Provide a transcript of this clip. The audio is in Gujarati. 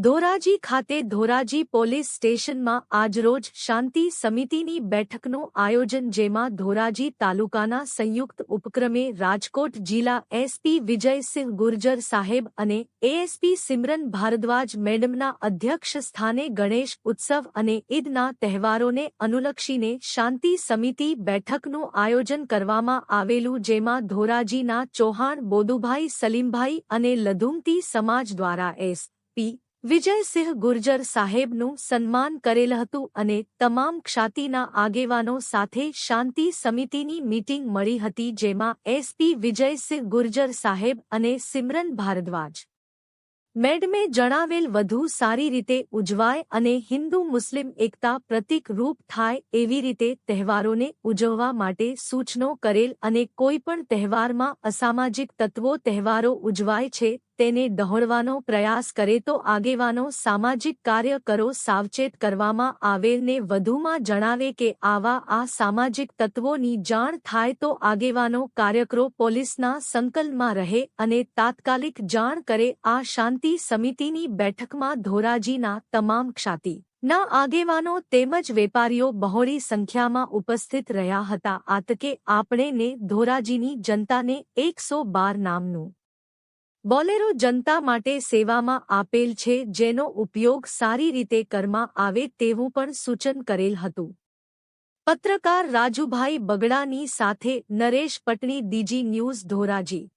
ધોરાજી ખાતે ધોરાજી પોલીસ સ્ટેશનમાં આજરોજ શાંતિ સમિતિની બેઠકનું આયોજન જેમાં ધોરાજી તાલુકાના સંયુક્ત ઉપક્રમે રાજકોટ જિલ્લા એસપી વિજયસિંહ ગુર્જર સાહેબ અને એએસપી સિમરન ભારદ્વાજ મેડમના અધ્યક્ષ સ્થાને ગણેશ ઉત્સવ અને ઈદના તહેવારોને અનુલક્ષીને શાંતિ સમિતિ બેઠકનું આયોજન કરવામાં આવેલું જેમાં ધોરાજીના ચૌહાણ બોદુભાઈ સલીમભાઈ અને લધુમતી સમાજ દ્વારા એસ પી વિજયસિંહ ગુર્જર સાહેબનું સન્માન કરેલ હતું અને તમામ ક્ષાતિના આગેવાનો સાથે શાંતિ સમિતિની મીટિંગ મળી હતી જેમાં એસપી વિજયસિંહ ગુર્જર સાહેબ અને સિમરન ભારદ્વાજ. મેડમે જણાવેલ વધુ સારી રીતે ઉજવાય અને હિન્દુ મુસ્લિમ એકતા પ્રતિકરૂપ થાય એવી રીતે તહેવારોને ઉજવવા માટે સૂચનો કરેલ અને કોઈપણ તહેવારમાં અસામાજિક તત્વો તહેવારો ઉજવાય છે તેને દહોડવાનો પ્રયાસ કરે તો આગેવાનો સામાજિક કાર્યકરો સાવચેત કરવામાં આવેલને વધુમાં જણાવે કે આવા આ સામાજિક તત્વોની જાણ થાય તો આગેવાનો કાર્યકરો પોલીસના સંકલનમાં રહે અને તાત્કાલિક જાણ કરે આ શાંતિ સમિતિની બેઠકમાં ધોરાજીના તમામ ક્ષાતિ. ના આગેવાનો તેમજ વેપારીઓ બહોળી સંખ્યામાં ઉપસ્થિત રહ્યા હતા. આતકે આપણે ને ધોરાજીની જનતાને એકસો બાર નામનું બોલેરો જનતા માટે સેવામાં આપેલ છે, જેનો ઉપયોગ સારી રીતે કરવામાં આવે તેવું પણ સૂચન કરેલ હતું. પત્રકાર રાજુભાઈ બગડાની સાથે નરેશ પટણી, ડીજી ન્યૂઝ ધોરાજી.